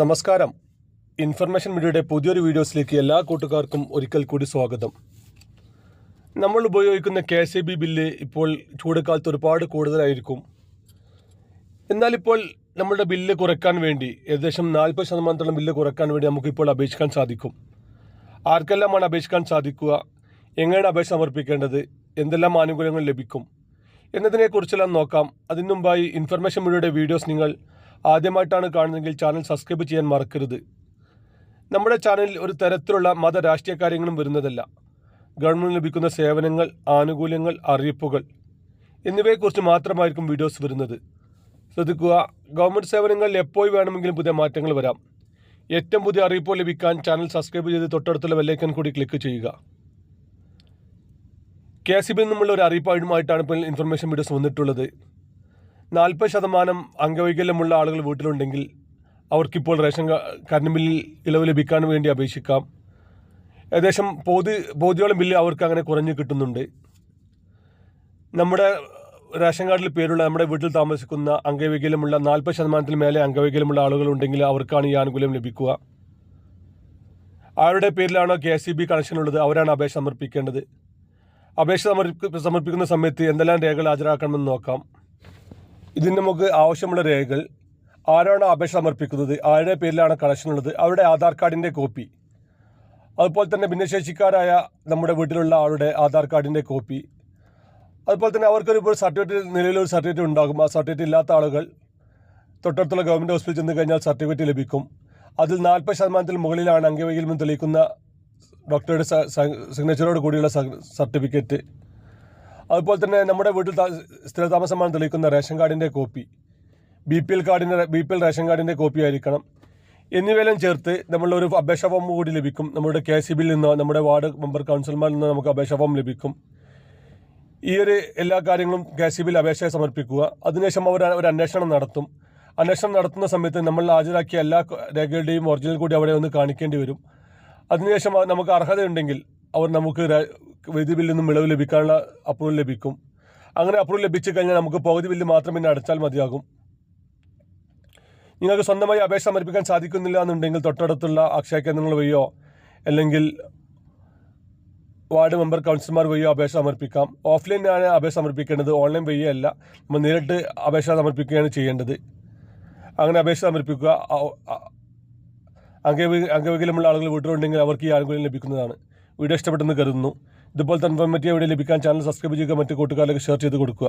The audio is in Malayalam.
നമസ്കാരം. ഇൻഫർമേഷൻ മീഡിയയുടെ പുതിയൊരു വീഡിയോസിലേക്ക് എല്ലാ കൂട്ടുകാർക്കും ഒരിക്കൽ കൂടി സ്വാഗതം. നമ്മൾ ഉപയോഗിക്കുന്ന കെ എസ് ബി ബില്ല് ഇപ്പോൾ ചൂടുകാലത്ത് ഒരുപാട് കൂടുതലായിരിക്കും. എന്നാൽ ഇപ്പോൾ നമ്മുടെ ബില്ല് കുറയ്ക്കാൻ വേണ്ടി ഏകദേശം നാൽപ്പത് ശതമാനത്തോളം ബില്ല് കുറയ്ക്കാൻ വേണ്ടി നമുക്കിപ്പോൾ അപേക്ഷിക്കാൻ സാധിക്കും. ആർക്കെല്ലാമാണ് അപേക്ഷിക്കാൻ സാധിക്കുക? എങ്ങനെയാണ് അപേക്ഷ സമർപ്പിക്കേണ്ടത്? എന്തെല്ലാം ആനുകൂല്യങ്ങൾ ലഭിക്കും? എന്നതിനെക്കുറിച്ചെല്ലാം നോക്കാം. അതിനുമുമ്പായി ഇൻഫർമേഷൻ മീഡിയയുടെ വീഡിയോസ് നിങ്ങൾ ആദ്യമായിട്ടാണ് കാണുന്നതെങ്കിൽ ചാനൽ സബ്സ്ക്രൈബ് ചെയ്യാൻ മറക്കരുത്. നമ്മുടെ ചാനലിൽ ഒരു തരത്തിലുള്ള മത രാഷ്ട്രീയ കാര്യങ്ങളും വരുന്നതല്ല. ഗവൺമെന്റ് ലഭിക്കുന്ന സേവനങ്ങൾ ആനുകൂല്യങ്ങൾ അറിയിപ്പുകൾ എന്നിവയെക്കുറിച്ച് മാത്രമായിരിക്കും വീഡിയോസ് വരുന്നത്. ശ്രദ്ധിക്കുക ഗവൺമെന്റ് സേവനങ്ങളിൽ എപ്പോൾ വേണമെങ്കിലും പുതിയ മാറ്റങ്ങൾ വരാം. ഏറ്റവും പുതിയ അറിയിപ്പ് ലഭിക്കാൻ ചാനൽ സബ്സ്ക്രൈബ് ചെയ്ത് തൊട്ടടുത്തുള്ള വെല്ലൈക്കൻ കൂടി ക്ലിക്ക് ചെയ്യുക. കെ എസ് ബിയിൽ നിന്നുള്ള ഒരു അറിയിപ്പായിട്ടുമായിട്ടാണ് ഇപ്പോൾ ഇൻഫർമേഷൻ വീഡിയോസ് വന്നിട്ടുള്ളത്. നാൽപ്പത് ശതമാനം അംഗവൈകല്യമുള്ള ആളുകൾ വീട്ടിലുണ്ടെങ്കിൽ അവർക്കിപ്പോൾ റേഷൻ കാർഡിന് ബില്ലിൽ ഇളവ് ലഭിക്കാൻ വേണ്ടി അപേക്ഷിക്കാം. ഏകദേശം പകുതി പകുതിയോളം ബില്ല് അവർക്ക് അങ്ങനെ കുറഞ്ഞു കിട്ടുന്നുണ്ട്. നമ്മുടെ റേഷൻ കാർഡിൽ പേരുള്ള നമ്മുടെ വീട്ടിൽ താമസിക്കുന്ന അംഗവൈകല്യമുള്ള നാൽപ്പത് ശതമാനത്തിൽ മേലെ അംഗവൈകല്യമുള്ള ആളുകളുണ്ടെങ്കിൽ അവർക്കാണ് ഈ ആനുകൂല്യം ലഭിക്കുക. ആരുടെ പേരിലാണോ K S C B connection ഉള്ളത് അവരാണ് അപേക്ഷ സമർപ്പിക്കേണ്ടത്. അപേക്ഷ സമർപ്പി സമർപ്പിക്കുന്ന സമയത്ത് എന്തെല്ലാം രേഖകൾ ഹാജരാക്കണമെന്ന് നോക്കാം. ഇതിന് നമുക്ക് ആവശ്യമുള്ള രേഖകൾ ആരാണ് അപേക്ഷ സമർപ്പിക്കുന്നത് ആരുടെ പേരിലാണ് കണക്ഷൻ ഉള്ളത് അവരുടെ ആധാർ കാർഡിന്റെ കോപ്പി അതുപോലെ തന്നെ ഭിന്നശേഷിക്കാരായ നമ്മുടെ വീട്ടിലുള്ള ആളുടെ ആധാർ കാർഡിന്റെ കോപ്പി അതുപോലെ തന്നെ അവർക്കൊരു സർട്ടിഫിക്കറ്റ് നിലവിലൊരു സർട്ടിഫിക്കറ്റ് ഉണ്ടാകും. ആ സർട്ടിഫിക്കറ്റ് ഇല്ലാത്ത ആളുകൾ തൊട്ടടുത്തുള്ള ഗവൺമെന്റ് ഹോസ്പിറ്റലിൽ ചെന്ന് കഴിഞ്ഞാൽ സർട്ടിഫിക്കറ്റ് ലഭിക്കും. അതിൽ നാൽപ്പത് ശതമാനത്തിൽ മുകളിലാണ് അംഗവൈകല്യം തെളിയിക്കുന്ന ഡോക്ടറുടെ സിഗ്നേച്ചറോട് കൂടിയുള്ള സർട്ടിഫിക്കറ്റ് അതുപോലെ തന്നെ നമ്മുടെ വീട്ടിൽ സ്ഥിരതാമസമാണ് തെളിയിക്കുന്ന റേഷൻ കാർഡിന്റെ കോപ്പി ബി പി എൽ കാർഡിന്റെ ബി പി എൽ റേഷൻ കാർഡിന്റെ കോപ്പി ആയിരിക്കണം. എന്നിവയെല്ലാം ചേർത്ത് നമ്മളൊരു അപേക്ഷാ ഫോം കൂടി ലഭിക്കും. നമ്മുടെ കെ സി ബിയിൽ നിന്നോ നമ്മുടെ വാർഡ് മെമ്പർ കൗൺസിലർമാരിൽ നിന്നോ നമുക്ക് അപേക്ഷാ ഫോം ലഭിക്കും. ഈ ഒരു എല്ലാ കാര്യങ്ങളും കെ സി ബിയിൽ അപേക്ഷ സമർപ്പിക്കുക. അതിനുശേഷം അവർ ഒരു അന്വേഷണം നടത്തും. അന്വേഷണം നടത്തുന്ന സമയത്ത് നമ്മൾ ഹാജരാക്കിയ എല്ലാ രേഖകളുടെയും ഒറിജിനൽ കൂടി അവിടെ ഒന്ന് കാണിക്കേണ്ടി വരും. അതിനുശേഷം അത് നമുക്ക് അർഹതയുണ്ടെങ്കിൽ അവർ നമുക്ക് വൈദ്യുതി ബില്ലിൽ നിന്നും ഇളവ് ലഭിക്കാനുള്ള അപ്രൂവൽ ലഭിക്കും. അങ്ങനെ അപ്രൂവൽ ലഭിച്ചു കഴിഞ്ഞാൽ നമുക്ക് പകുതി ബില്ല് മാത്രം പിന്നെ അടച്ചാൽ മതിയാകും. നിങ്ങൾക്ക് സ്വന്തമായി അപേക്ഷ സമർപ്പിക്കാൻ സാധിക്കുന്നില്ല എന്നുണ്ടെങ്കിൽ തൊട്ടടുത്തുള്ള അക്ഷയ കേന്ദ്രങ്ങൾ വഴിയോ അല്ലെങ്കിൽ വാർഡ് മെമ്പർ കൗൺസിലർമാർ വഴിയോ അപേക്ഷ സമർപ്പിക്കാം. ഓഫ്ലൈനാണ് അപേക്ഷ സമർപ്പിക്കേണ്ടത്. ഓൺലൈൻ വഴിയേ അല്ല. നമ്മൾ നേരിട്ട് അപേക്ഷ സമർപ്പിക്കുകയാണ് ചെയ്യേണ്ടത്. അങ്ങനെ അപേക്ഷ സമർപ്പിക്കുക അംഗവൈകല്യമുള്ള ആളുകൾ വീട്ടിലുണ്ടെങ്കിൽ അവർക്ക് ഈ ആനുകൂല്യം ലഭിക്കുന്നതാണ്. വീഡിയോ ഇഷ്ടപ്പെട്ടെന്ന് കരുതുന്നു. ഇതുപോലത്തെ ഇൻഫോർമേറ്റീവ് വീഡിയോ ലഭിക്കാൻ ചാനൽ സബ്സ്ക്രൈബ് ചെയ്യുക മറ്റു കൂട്ടുകാരിലേക്ക് ഷെയർ ചെയ്ത് കൊടുക്കുക.